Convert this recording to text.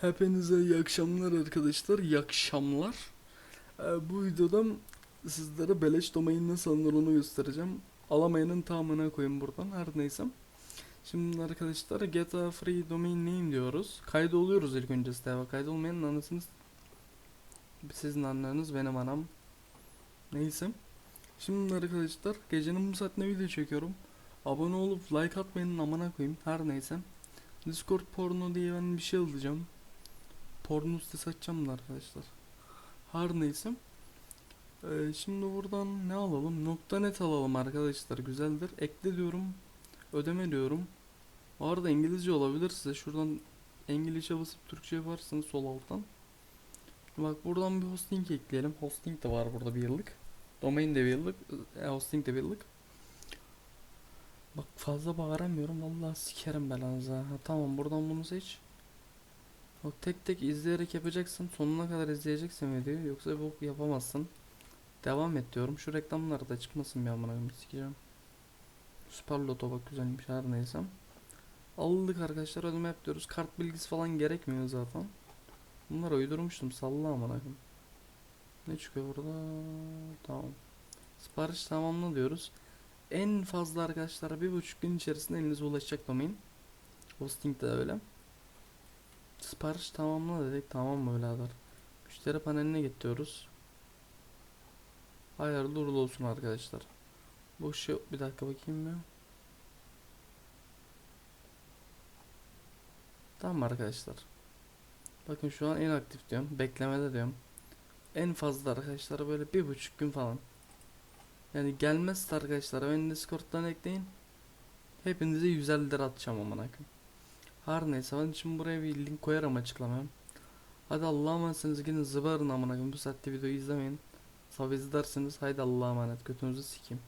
Hepinize iyi akşamlar arkadaşlar. İyi akşamlar. Ee, bu videoda sizlere beleş domain nasıl alınır onu göstereceğim. Alamayanın tamamına koyun buradan her neyse. Şimdi arkadaşlar GTA Free Domain Name diyoruz. Kaydoluyoruz ilk önce siteye. Kaydolmayanın anasını s- sizin anneniz benim anam. Neyse. Şimdi arkadaşlar gecenin bu saatine video çekiyorum. Abone olup like atmayın amına koyayım. Her neyse. Discord porno diye ben bir şey alacağım. Porno sitesi açacağım da arkadaşlar. Her neyse. Ee, şimdi buradan ne alalım? Nokta net alalım arkadaşlar. Güzeldir. Ekle diyorum. Ödeme diyorum. Bu arada İngilizce olabilir size. Şuradan İngilizce basıp Türkçe yaparsınız sol alttan. Bak buradan bir hosting ekleyelim. Hosting de var burada bir yıllık. Domain de bir yıllık. e, hosting de bir yıllık. Bak fazla bağıramıyorum. Vallahi sikerim belanızı. ha. Ha, tamam buradan bunu seç. Bak tek tek izleyerek yapacaksın. Sonuna kadar izleyeceksin videoyu. Yoksa bu yapamazsın. Devam et diyorum. Şu reklamlar da çıkmasın bir amına sikeceğim. Süper Loto bak güzelmiş her neyse. Aldık arkadaşlar ödeme yapıyoruz. Kart bilgisi falan gerekmiyor zaten. Bunları uydurmuştum salla amına. Ne çıkıyor burada? Tamam. Sipariş tamamla diyoruz. En fazla arkadaşlar bir buçuk gün içerisinde elinize ulaşacak domain. Hosting de öyle. Sipariş tamamla dedik tamam mı birader? Müşteri paneline getiriyoruz. Hayırlı uğurlu olsun arkadaşlar. Bu şey bir dakika bakayım bir. Tamam arkadaşlar. Bakın şu an en aktif diyorum. Beklemede diyorum. En fazla arkadaşlar böyle bir buçuk gün falan. Yani gelmezse arkadaşlar beni Discord'dan ekleyin. Hepinize 150 lira atacağım amına. Her neyse ben şimdi buraya bir link koyarım açıklamaya. Hadi Allah'a emanetsiniz gidin zıbarın amına bu saatte videoyu izlemeyin. Sabah izlersiniz haydi Allah'a emanet götünüzü sikeyim.